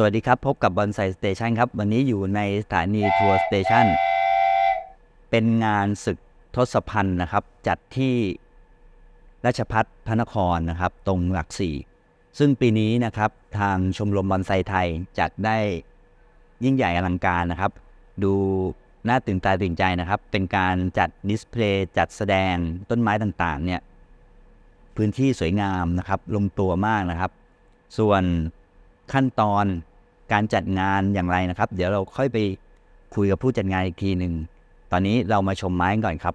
สวัสดีครับ พบกับบอนไซสเตชันครับ วันนี้อยู่ในสถานีทัวร์สเตชันเป็นงานศึกทศพันธ์นะครับ จัดที่ราชพัฒพระนครนะครับ ตรงหลักสี่ซึ่งปีนี้นะครับทางชมรมบอนไซไทยจัดได้ยิ่งใหญ่อลังการนะครับ ดูน่าตื่นตาตื่นใจนะครับ เป็นการจัดดิสเพลย์จัดแสดงต้นไม้ต่างๆ เนี่ยพื้นที่สวยงามนะครับ ลงตัวมากนะครับ ส่วนขั้นตอน การจัดงานอย่างไรนะครับ เดี๋ยวเราค่อยไปคุยกับผู้จัดงานอีกทีหนึ่งตอนนี้เรามาชมไม้กันก่อนครับ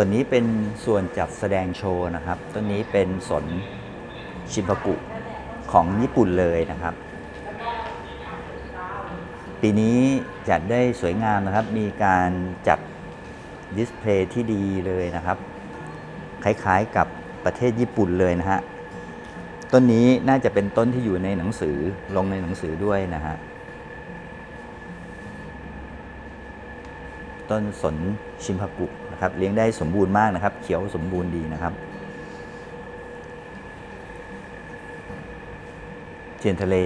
ส่วนนี้เป็นส่วนจัดแสดงโชว์นะครับ ต้นนี้เป็นสนชิบากุของญี่ปุ่นเลยนะครับ ปีนี้จัดได้สวยงามนะครับ มีการจัดดิสเพลย์ที่ดีเลยนะครับ คล้ายๆกับประเทศญี่ปุ่นเลยนะฮะ ต้นนี้น่าจะเป็นต้นที่อยู่ในหนังสือลงในหนังสือด้วยนะฮะ ต้นสนชิมพากุ นะครับเลี้ยงได้สมบูรณ์มากนะครับ เขียวสมบูรณ์ดีนะครับเทียนทะเล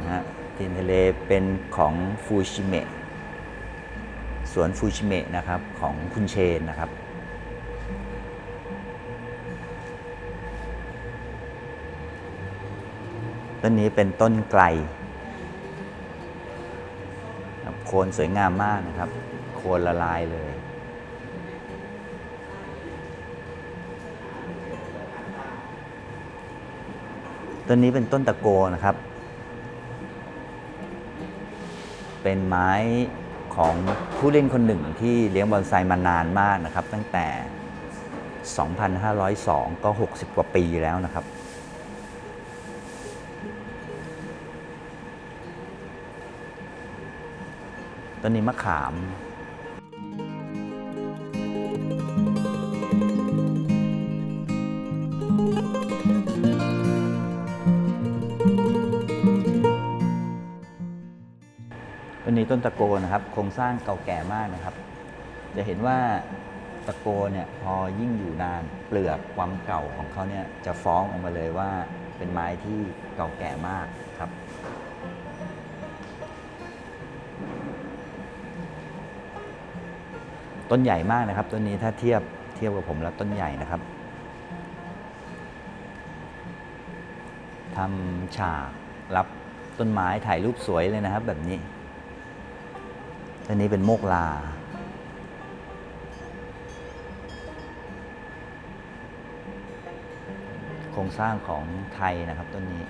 นะฮะเทียนทะเลเป็นของฟูชิเมะสวนฟูชิเมะนะครับของคุณเชนนะครับต้นนี้เป็นต้นไกลโคนสวยงามมากนะครับ โคนละลายเลย ต้นนี้เป็นต้นตะโกนะครับ เป็นไม้ของผู้เล่นคนหนึ่งที่เลี้ยงบอนไซมานานมากนะครับ ตั้งแต่ 2,502 ก็ 60 กว่าปีแล้วนะครับ ต้นนี้มะขาม ต้นนี้ต้นตะโกนะครับโครงสร้างเก่าแก่มากนะครับ จะเห็นว่าตะโกเนี่ยพอยิ่งอยู่นานเปลือกความเก่าของเขาเนี่ยจะฟ้องออกมาเลยว่าเป็นไม้ที่เก่าแก่มากครับ ต้นใหญ่มากนะครับต้นนี้ถ้าเทียบเทียบกับผมแล้วต้นใหญ่นะครับทำฉากรับต้นไม้ถ่ายรูปสวยเลยนะครับแบบนี้ นนี้เป็นโมกลา โครงสร้างของไทยนะครับต้นนี้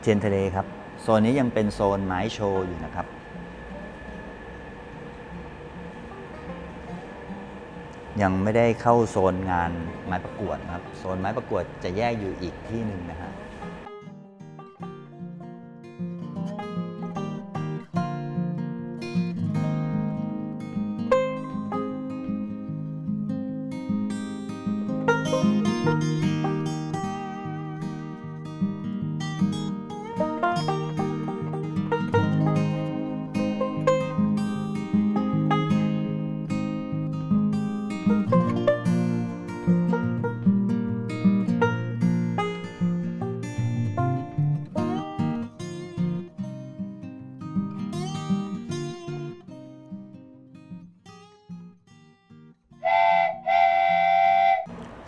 เทียนทะเลครับ โซนนี้ยังเป็นโซนไม้โชว์อยู่นะครับ ยังไม่ได้เข้าโซนงานไม้ประกวดนะครับ โซนไม้ประกวดจะแยกอยู่อีกที่หนึ่งนะฮะ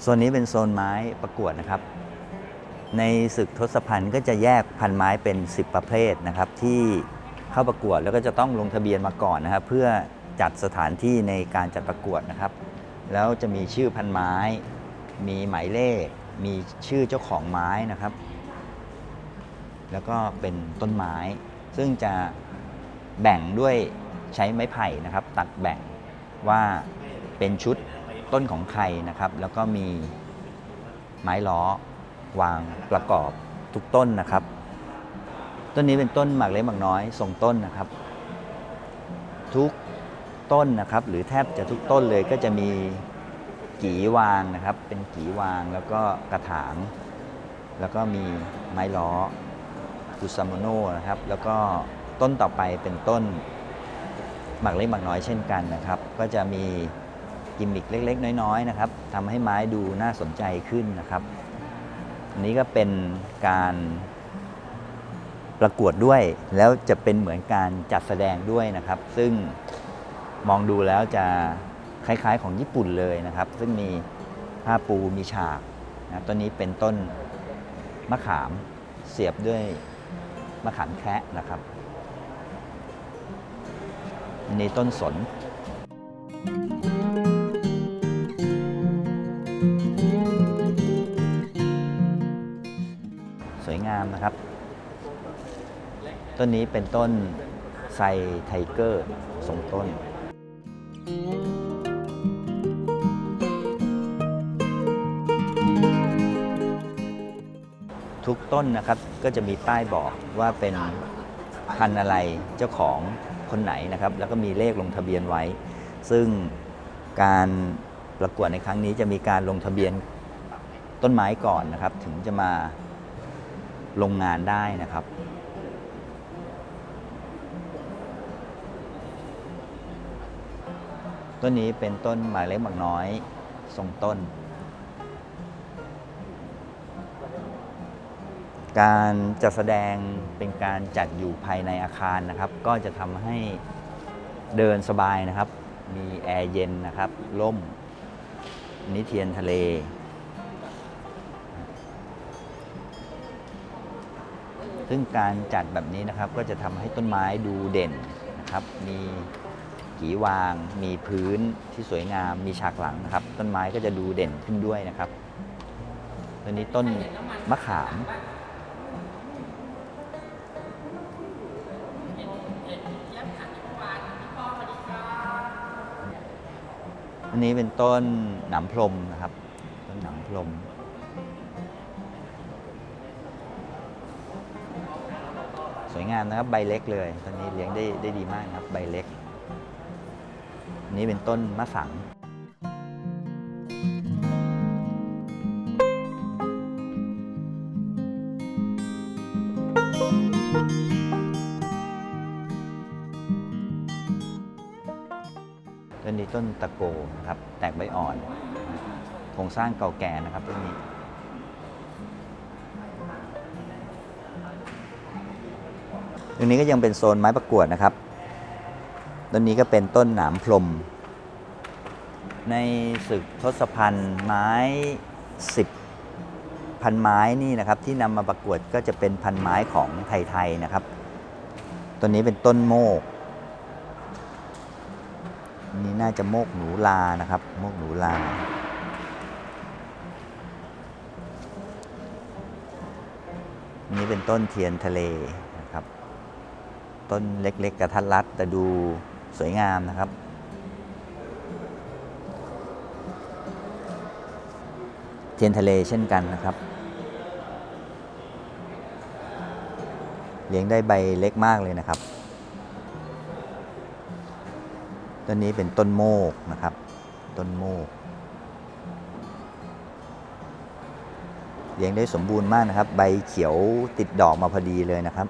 โซนนี้เป็นโซนไม้ประกวดนะครับ ในศึกทศพันธ์ก็จะแยกพันไม้เป็น 10 ประเภทนะครับ ที่เข้าประกวดแล้วก็จะต้องลงทะเบียนมาก่อนนะครับ เพื่อจัดสถานที่ในการจัดประกวดนะครับ แล้วจะมีชื่อพันไม้ มีหมายเลข มีชื่อเจ้าของไม้นะครับ แล้วก็เป็นต้นไม้ ซึ่งจะแบ่งด้วยใช้ไม้ไผ่นะครับ ตัดแบ่งว่าเป็นชุด ต้นของใครนะครับ แล้วก็มีไม้ล้อวางประกอบทุกต้นนะครับ ต้นนี้เป็นต้นหมากเล็กหมากน้อยทรงต้นนะครับ ทุกต้นนะครับ หรือแทบจะทุกต้นเลยก็จะมีกีวางนะครับ เป็นกีวางแล้วก็กระถาง แล้วก็มีไม้ล้อกุซามโนนะครับ แล้วก็ต้นต่อไปเป็นต้นหมากเล็กหมากน้อยเช่นกันนะครับ ก็จะมี กิมมิคเล็ก ๆ น้อย ๆ นะครับทำให้ไม้ดูน่าสนใจขึ้นนะครับอันนี้ก็เป็นการประกวดด้วย แล้วจะเป็นเหมือนการจัดแสดงด้วยนะครับ ซึ่งมองดูแล้วจะคล้าย ๆ ของญี่ปุ่นเลยนะครับ ซึ่งมีผ้าปูมีฉากนะต้นนี้เป็นต้นมะขามเสียบด้วยมะขามแคะนะครับอันนี้ต้นสนส นะครับ ต้นนี้เป็นต้นไซไทเกอร์ทรงต้น ทุกต้นนะครับก็จะมีป้ายบอกว่าเป็นพันอะไรเจ้าของคนไหนนะครับ แล้วก็มีเลขลงทะเบียนไว้ ซึ่งการประกวดในครั้งนี้จะมีการลงทะเบียนต้นไม้ก่อนนะครับ ถึงจะมา ลงงานได้นะครับ ต้นนี้เป็นต้นหมายเล็กหมากน้อยทรงต้น การจัดแสดงเป็นการจัดอยู่ภายในอาคารนะครับ ก็จะทำให้เดินสบายนะครับ มีแอร์เย็นนะครับร่มนนี้เทียนทะเล ซึ่งการจัดแบบนี้นะครับก็จะทำให้ต้นไม้ดูเด่นนะครับ มีกีวาง มีพื้นที่สวยงาม มีฉากหลังนะครับ ต้นไม้ก็จะดูเด่นขึ้นด้วยนะครับตัวนี้ต้นมะขาม อันนี้เป็นต้นหนามพรมนะครับ ต้นหนามพรม วยงามนะครับใบเล็กเลย ตอนนี้เลี้ยงได้ได้ดีมากนะครับใบเล็กนนี้เป็นต้นมะสังต้นนี้ต้นตะโกนะครับ แตกใบอ่อน โครงสร้างเก่าแก่นะครับต้นนี้ ตรงนี้ก็ยังเป็นโซนไม้ประกวดนะครับต้นนี้ก็เป็นต้นหนามพรม ในศึกทศพันธ์ไม้สิบพันไม้นี่นะครับ ที่นำมาประกวดก็จะเป็นพันไม้ของไทยๆนะครับต้นนี้เป็นต้นโมกนนี้น่าจะโมกหนูลานะครับ โมกหนูลานนี้เป็นต้นเทียนทะเล ต้นเล็ก ๆ กระทัดรัดแต่ดูสวยงามนะครับ เทียนทะเลเช่นกันนะครับ เลี้ยงได้ใบเล็กมากเลยนะครับ ต้นนี้เป็นต้นโมกนะครับ ต้นโมก เลี้ยงได้สมบูรณ์มากนะครับ ใบเขียวติดดอกมาพอดีเลยนะครับ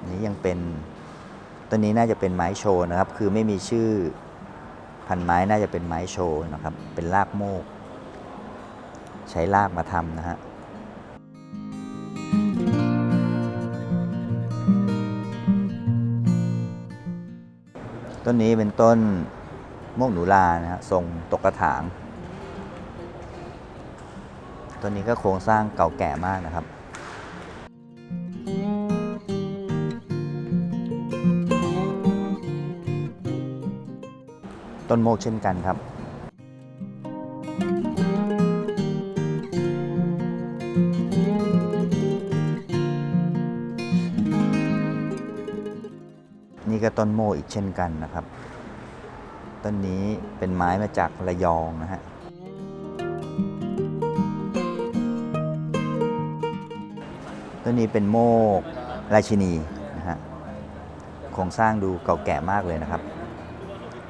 อัน นี้ยังเป็นต้นนี้น่าจะเป็นไม้โชว์นะครับ คือไม่มีชื่อพันไม้น่าจะเป็นไม้โชว์นะครับ เป็นรากโมก ใช้รากมาทำนะฮะต้นนี้เป็นต้นโมกหนูลานะฮะทรงตกกระถางต้นนี้ก็โครงสร้างเก่าแก่มากนะครับ ต้นโมกเช่นกันครับนี่ก็ต้นโมกอีกเช่นกันนะครับ ต้นนี้เป็นไม้มาจากระยองนะฮะ ต้นนี้เป็นโมกราชินีนะฮะ โครงสร้างดูเก่าแก่มากเลยนะครับ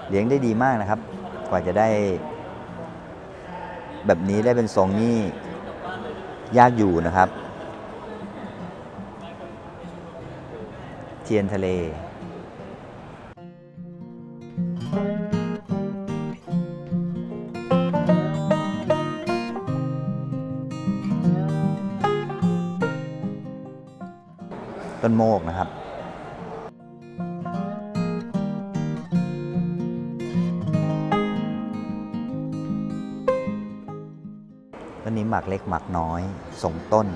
เลี้ยงได้ดีมากนะครับ กว่าจะได้ แบบนี้ได้เป็นทรงนี่ยากอยู่นะครับ เทียนทะเลต้นโมกนะครับ มักเล็กหมักน้อยส่งต้น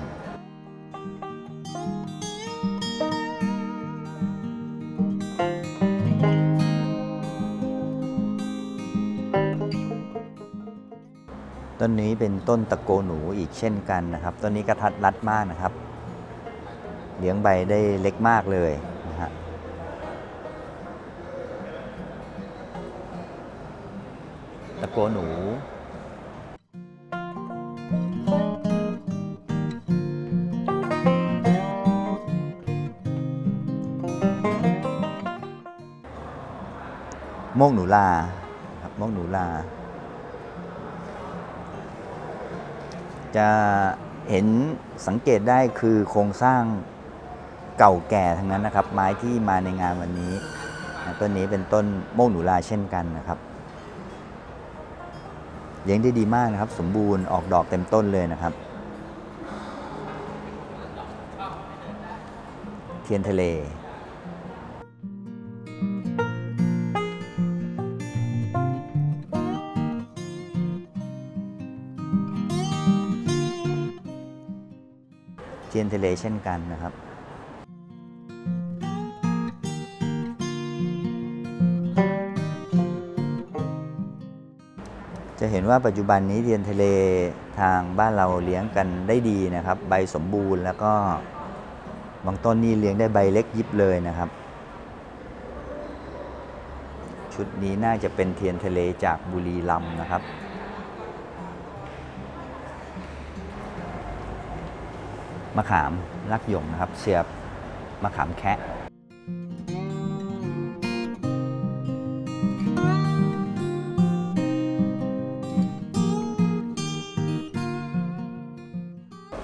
ต้นนี้เป็นต้นตะโกหนูอีกเช่นกันนะครับ ต้นนี้กระทัดรัดมากนะครับ เลี้ยงใบได้เล็กมากเลยนะฮะตะโกหนู โมกหนูลาครับโมกหนูลา จะเห็นสังเกตได้คือโครงสร้างเก่าแก่ทั้งนั้นนะครับ ไม้ที่มาในงานวันนี้ต้นนี้เป็นต้นโมกหนูลาเช่นกันนะครับเลี้ยงได้ดีมากนะครับ สมบูรณ์ออกดอกเต็มต้นเลยนะครับ เทียนทะเล เทียนทะเลเช่นกันนะครับจะเห็นว่าปัจจุบันนี้เทียนทะเลทางบ้านเราเลี้ยงกันได้ดีนะครับ ใบสมบูรณ์แล้วก็บางต้นนี่เลี้ยงได้ใบเล็กยิบเลยนะครับ ชุดนี้น่าจะเป็นเทียนทะเลจากบุรีรัมย์นะครับ มะขามลักยงนะครับ เสียบมะขามแคะ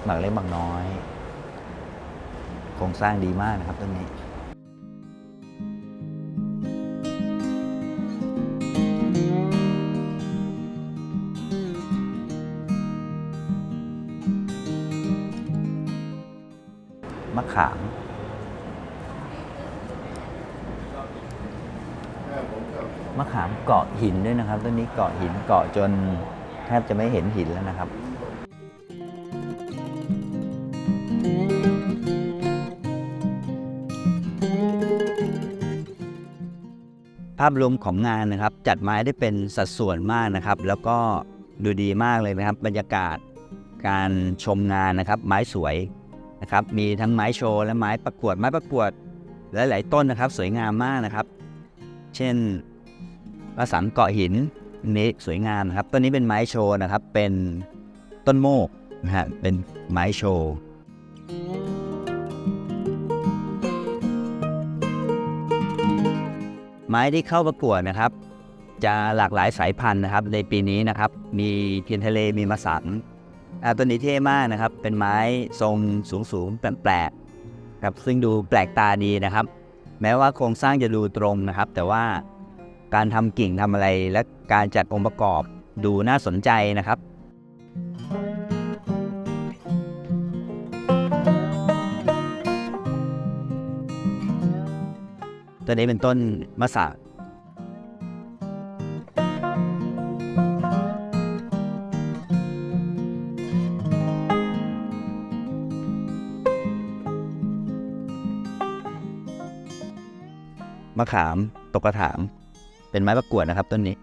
หมักเล็กหมักน้อย โครงสร้างดีมากนะครับต้นนี้ ขาม มะขามเกาะหินด้วยนะครับต้นนี้เกาะหินเกาะจนแทบจะไม่เห็นหินแล้วนะครับภาพรวมของงานนะครับ จัดไม้ได้เป็นสัดส่วนมากนะครับ แล้วก็ดูดีมากเลยนะครับ บรรยากาศการชมงานนะครับ ไม้สวย นะครับมีทั้งไม้โชว์และไม้ประกวดไม้ประกวดหลาย ๆ ต้นนะครับ สวยงามมากนะครับ เช่นประสันเกาะหินนี้สวยงามนะครับต้นนี้เป็นไม้โชว์นะครับ เป็นต้นโมกนะฮะเป็นไม้โชว์ไม้ที่เข้าประกวดนะครับ จะหลากหลายสายพันธุ์นะครับ ในปีนี้นะครับ มีเทียนทะเลมีมาสัน ต้นนี้เท่มากนะครับ เป็นไม้ทรงสูงสูงๆแปลกๆครับซึ่งดูแปลกตาดีนะครับ แม้ว่าโครงสร้างจะดูตรงนะครับ แต่ว่าการทำกิ่งทำอะไรและการจัดองค์ประกอบดูน่าสนใจนะครับตัวนี้เป็นต้นมะสา มะขาม ตกกระถาง เป็นไม้ประกวดนะครับต้นนี้